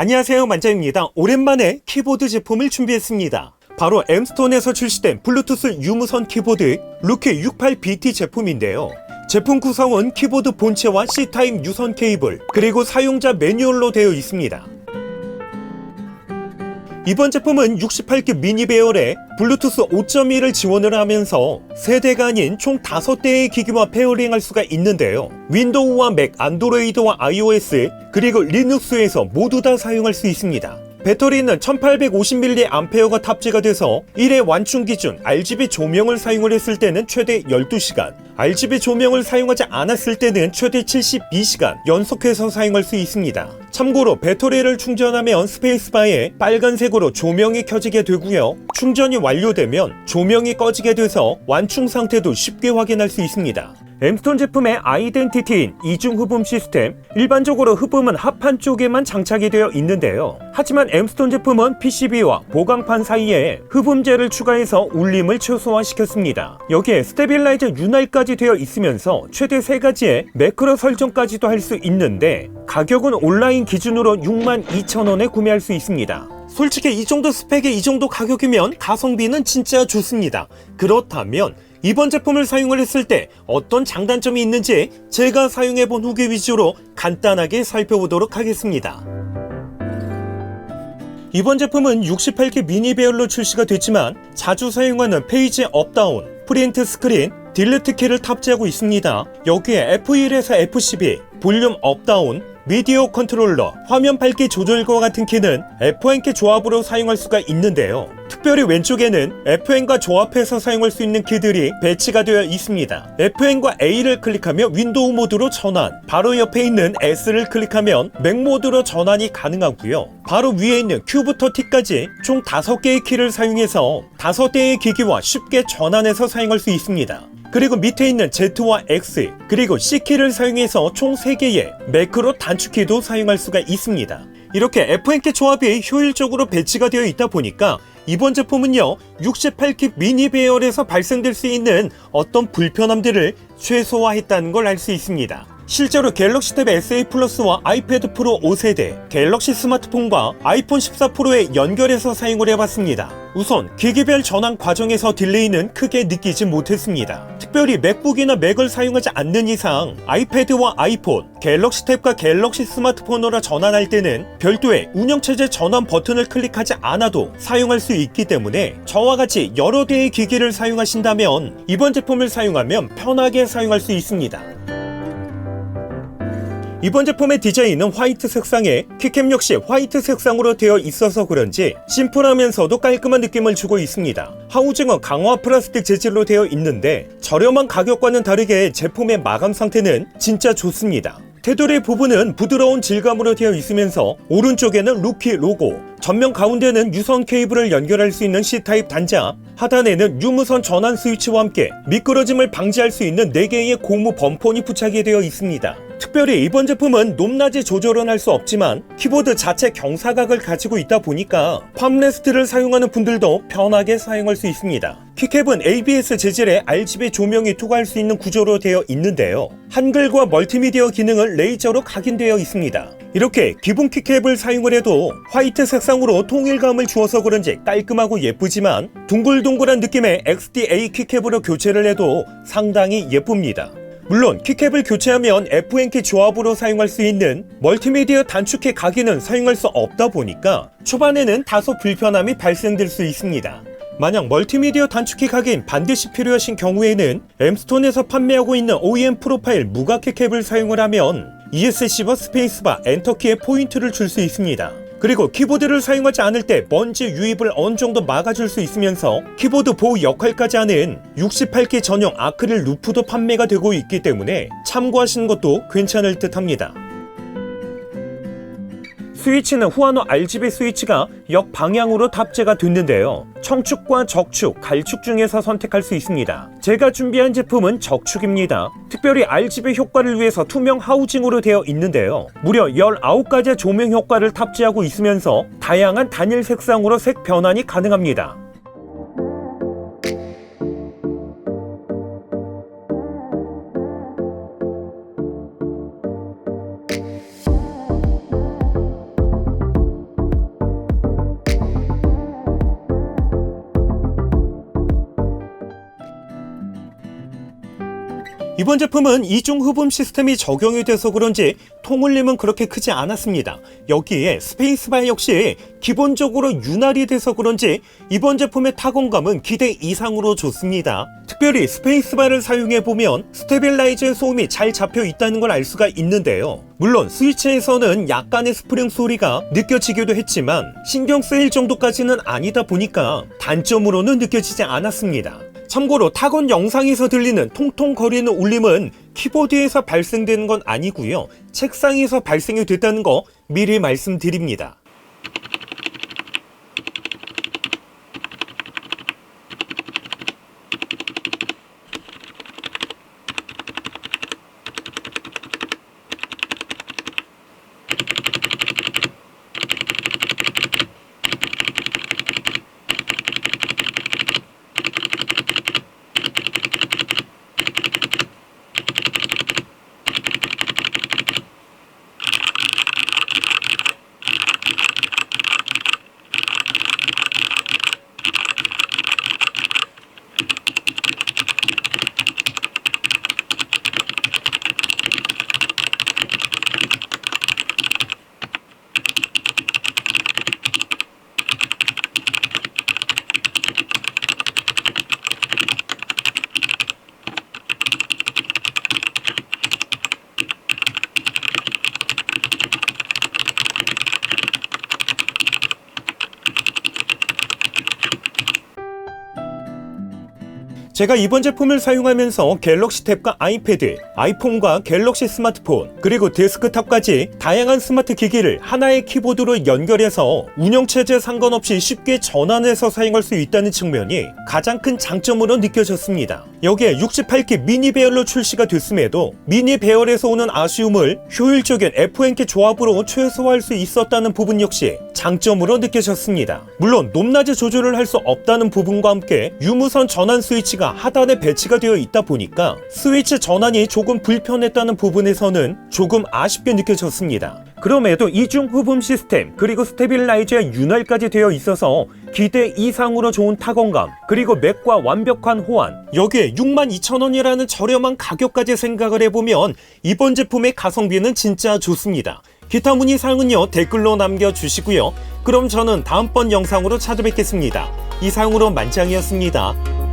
안녕하세요 만장입니다. 오랜만에 키보드 제품을 준비했습니다. 바로 엠스톤에서 출시된 블루투스 유무선 키보드 루키 68BT 제품인데요. 제품 구성은 키보드 본체와 C타입 유선 케이블 그리고 사용자 매뉴얼로 되어 있습니다. 이번 제품은 68기 미니 배열에 블루투스 5.1을 지원을 하면서 세대가 아닌 총 5대의 기기와 페어링할 수가 있는데요. 윈도우와 맥, 안드로이드와 iOS, 그리고 리눅스에서 모두 다 사용할 수 있습니다. 배터리는 1850mAh가 탑재가 돼서 1회 완충 기준 RGB 조명을 사용을 했을 때는 최대 12시간, RGB 조명을 사용하지 않았을 때는 최대 72시간 연속해서 사용할 수 있습니다. 참고로 배터리를 충전하면 스페이스바에 빨간색으로 조명이 켜지게 되고요. 충전이 완료되면 조명이 꺼지게 돼서 완충 상태도 쉽게 확인할 수 있습니다. 엠스톤 제품의 아이덴티티인 이중 흡음 시스템, 일반적으로 흡음은 합판 쪽에만 장착이 되어 있는데요. 하지만 엠스톤 제품은 PCB와 보강판 사이에 흡음재를 추가해서 울림을 최소화시켰습니다. 여기에 스테빌라이저 윤활까지 되어 있으면서 최대 3가지의 매크로 설정까지도 할 수 있는데 가격은 온라인 기준으로 62,000원에 구매할 수 있습니다. 솔직히 이 정도 스펙에 이 정도 가격이면 가성비는 진짜 좋습니다. 그렇다면 이번 제품을 사용을 했을 때 어떤 장단점이 있는지 제가 사용해본 후기 위주로 간단하게 살펴보도록 하겠습니다. 이번 제품은 68K 미니 배열로 출시가 됐지만 자주 사용하는 페이지 업다운, 프린트 스크린, 딜리트 키를 탑재하고 있습니다. 여기에 F1에서 F12, 볼륨 업다운, 미디어 컨트롤러, 화면 밝기 조절과 같은 키는 F1키 조합으로 사용할 수가 있는데요. 특별히 왼쪽에는 FN과 조합해서 사용할 수 있는 키들이 배치가 되어 있습니다. FN과 A를 클릭하면 윈도우 모드로 전환, 바로 옆에 있는 S를 클릭하면 맥 모드로 전환이 가능하고요. 바로 위에 있는 Q부터 T까지 총 5개의 키를 사용해서 5대의 기기와 쉽게 전환해서 사용할 수 있습니다. 그리고 밑에 있는 Z와 X, 그리고 C키를 사용해서 총 3개의 매크로 단축키도 사용할 수가 있습니다. 이렇게 FN키 조합이 효율적으로 배치가 되어 있다 보니까 이번 제품은요 68키 미니 배열에서 발생될 수 있는 어떤 불편함들을 최소화했다는 걸 알 수 있습니다. 실제로 갤럭시 탭 SA 플러스와 아이패드 프로 5세대, 갤럭시 스마트폰과 아이폰 14 프로에 연결해서 사용을 해봤습니다. 우선 기기별 전환 과정에서 딜레이는 크게 느끼지 못했습니다. 특별히 맥북이나 맥을 사용하지 않는 이상 아이패드와 아이폰, 갤럭시 탭과 갤럭시 스마트폰으로 전환할 때는 별도의 운영체제 전환 버튼을 클릭하지 않아도 사용할 수 있기 때문에 저와 같이 여러 대의 기기를 사용하신다면 이번 제품을 사용하면 편하게 사용할 수 있습니다. 이번 제품의 디자인은 화이트 색상에 키캡 역시 화이트 색상으로 되어 있어서 그런지 심플하면서도 깔끔한 느낌을 주고 있습니다. 하우징은 강화 플라스틱 재질로 되어 있는데 저렴한 가격과는 다르게 제품의 마감 상태는 진짜 좋습니다. 테두리 부분은 부드러운 질감으로 되어 있으면서 오른쪽에는 루키 로고, 전면 가운데는 유선 케이블을 연결할 수 있는 C타입 단자, 하단에는 유무선 전환 스위치와 함께 미끄러짐을 방지할 수 있는 4개의 고무 범폰이 부착이 되어 있습니다. 특별히 이번 제품은 높낮이 조절은 할 수 없지만 키보드 자체 경사각을 가지고 있다 보니까 팜레스트를 사용하는 분들도 편하게 사용할 수 있습니다. 키캡은 ABS 재질의 RGB 조명이 투과할 수 있는 구조로 되어 있는데요. 한글과 멀티미디어 기능을 레이저로 각인되어 있습니다. 이렇게 기본 키캡을 사용을 해도 화이트 색상으로 통일감을 주어서 그런지 깔끔하고 예쁘지만 둥글둥글한 느낌의 XDA 키캡으로 교체를 해도 상당히 예쁩니다. 물론 키캡을 교체하면 FN키 조합으로 사용할 수 있는 멀티미디어 단축키 각인은 사용할 수 없다 보니까 초반에는 다소 불편함이 발생될 수 있습니다. 만약 멀티미디어 단축키 각인 반드시 필요하신 경우에는 엠스톤에서 판매하고 있는 OEM 프로파일 무각 키 캡을 사용을 하면 ESC와 스페이스바 엔터키에 포인트를 줄 수 있습니다. 그리고 키보드를 사용하지 않을 때 먼지 유입을 어느 정도 막아줄 수 있으면서 키보드 보호 역할까지 하는 68기 전용 아크릴 루프도 판매가 되고 있기 때문에 참고하시는 것도 괜찮을 듯 합니다. 스위치는 후아노 RGB 스위치가 역방향으로 탑재가 됐는데요. 청축과 적축, 갈축 중에서 선택할 수 있습니다. 제가 준비한 제품은 적축입니다. 특별히 RGB 효과를 위해서 투명 하우징으로 되어 있는데요. 무려 19가지의 조명 효과를 탑재하고 있으면서 다양한 단일 색상으로 색 변환이 가능합니다. 이번 제품은 이중 흡음 시스템이 적용이 돼서 그런지 통울림은 그렇게 크지 않았습니다. 여기에 스페이스바 역시 기본적으로 윤활이 돼서 그런지 이번 제품의 타건감은 기대 이상으로 좋습니다. 특별히 스페이스바를 사용해 보면 스테빌라이저의 소음이 잘 잡혀 있다는 걸 알 수가 있는데요. 물론 스위치에서는 약간의 스프링 소리가 느껴지기도 했지만 신경 쓰일 정도까지는 아니다 보니까 단점으로는 느껴지지 않았습니다. 참고로 타건 영상에서 들리는 통통거리는 울림은 키보드에서 발생되는 건 아니고요. 책상에서 발생이 됐다는 거 미리 말씀드립니다. 제가 이번 제품을 사용하면서 갤럭시 탭과 아이패드, 아이폰과 갤럭시 스마트폰, 그리고 데스크탑까지 다양한 스마트 기기를 하나의 키보드로 연결해서 운영체제 상관없이 쉽게 전환해서 사용할 수 있다는 측면이 가장 큰 장점으로 느껴졌습니다. 여기에 68기 미니 배열로 출시가 됐음에도 미니 배열에서 오는 아쉬움을 효율적인 FNK 조합으로 최소화할 수 있었다는 부분 역시 장점으로 느껴졌습니다. 물론 높낮이 조절을 할 수 없다는 부분과 함께 유무선 전환 스위치가 하단에 배치가 되어 있다 보니까 스위치 전환이 조금 불편했다는 부분에서는 조금 아쉽게 느껴졌습니다. 그럼에도 이중 흡음 시스템 그리고 스테빌라이저의 윤활까지 되어 있어서 기대 이상으로 좋은 타건감 그리고 맥과 완벽한 호환 여기에 62,000원이라는 저렴한 가격까지 생각을 해보면 이번 제품의 가성비는 진짜 좋습니다. 기타 문의 사항은요 댓글로 남겨주시고요. 그럼 저는 다음번 영상으로 찾아뵙겠습니다. 이상으로 만장이었습니다.